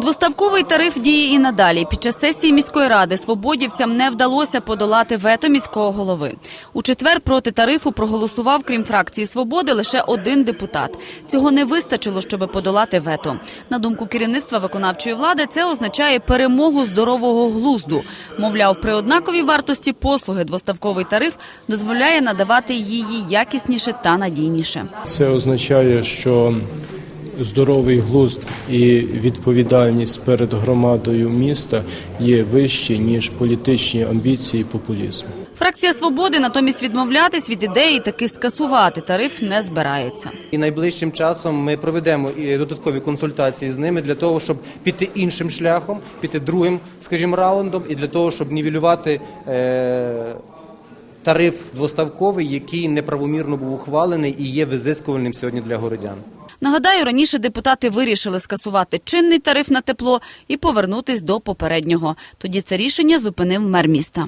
Двоставковий тариф діє і надалі. Під час сесії міської ради свободівцям не вдалося подолати вето міського голови. У четвер проти тарифу проголосував, крім фракції свободи, лише один депутат. Цього не вистачило, щоб подолати вето. На думку керівництва виконавчої влади, це означає перемогу здорового глузду. Мовляв, при однаковій вартості послуги двоставковий тариф дозволяє надавати її якісніше та надійніше. Це означає, що здоровий глузд і відповідальність перед громадою міста є вищі ніж політичні амбіції і популізм. Фракція свободи натомість відмовлятись від ідеї таки скасувати тариф не збирається. І найближчим часом ми проведемо і додаткові консультації з ними для того, щоб піти іншим шляхом, піти другим, скажімо, раундом, і для того, щоб нівелювати е, тариф двоставковий, який неправомірно був ухвалений і є визискувальним сьогодні для городян. Нагадаю, раніше депутати вирішили скасувати чинний тариф на тепло і повернутись до попереднього. Тоді це рішення зупинив мер міста.